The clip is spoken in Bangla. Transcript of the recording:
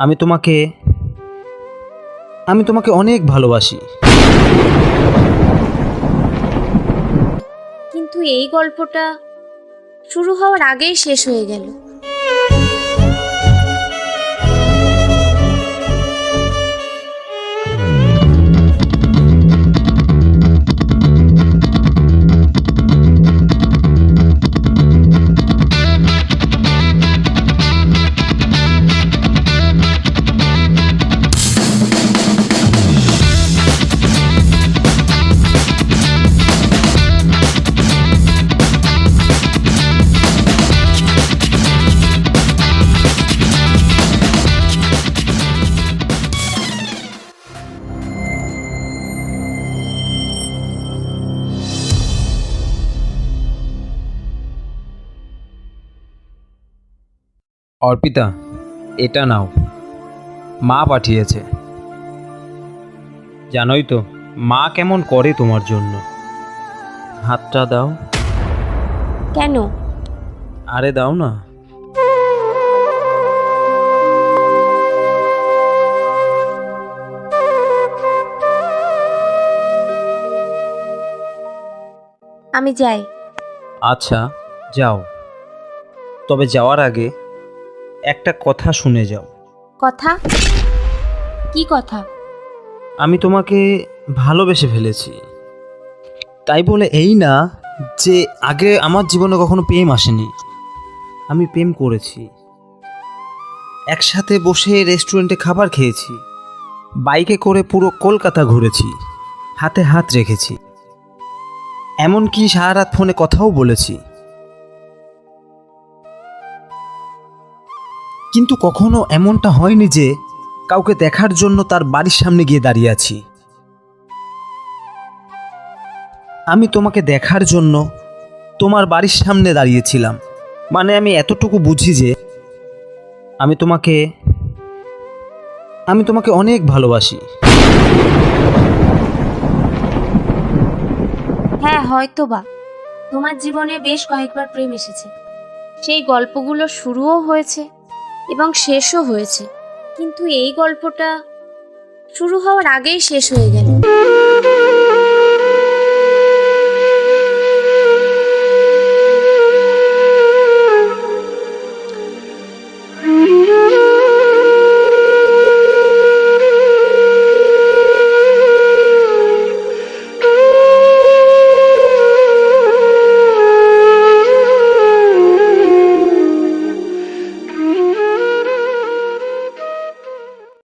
আমি তোমাকে আমি তোমাকে অনেক ভালোবাসি। কিন্তু এই গল্পটা শুরু হওয়ার আগেই শেষ হয়ে গেল। অর্পিতা এটা নাও। মা পাঠিয়েছে। জানোই তো মা কেমন করে তোমার জন্য। হাতটা দাও। কেন? আরে দাও না। আমি যাই। আচ্ছা যাও। তবে যাওয়ার আগে একটা কথা শুনে যাও। কথা? কি কথা? আমি তোমাকে ভালোবেসে ফেলেছি। তাই বলে এই না যে আগে আমার জীবনে কখনো প্রেম আসেনি। আমি প্রেম করেছি। একসাথে বসে রেস্টুরেন্টে খাবার খেয়েছি। বাইকে করে পুরো কলকাতা ঘুরেছি। হাতে হাত রেখেছি। এমনকি সারা রাত ফোনে কথাও বলেছি। কিন্তু কখনো এমনটা হয়নি যে কাউকে দেখার জন্য তার বাড়ির সামনে গিয়ে দাঁড়িয়ে আছি। আমি তোমাকে দেখার জন্য তোমার বাড়ির সামনে দাঁড়িয়েছিলাম। মানে আমি এতটুকু বুঝি যে আমি তোমাকে আমি তোমাকে অনেক ভালোবাসি। হ্যাঁ হয়তো বা তোমার জীবনে বেশ কয়েকবার প্রেম এসেছে। সেই গল্পগুলো শুরুও হয়েছে। এবং শেষও হয়েছে। কিন্তু এই গল্পটা শুরু হওয়ার আগেই শেষ হয়ে গেল।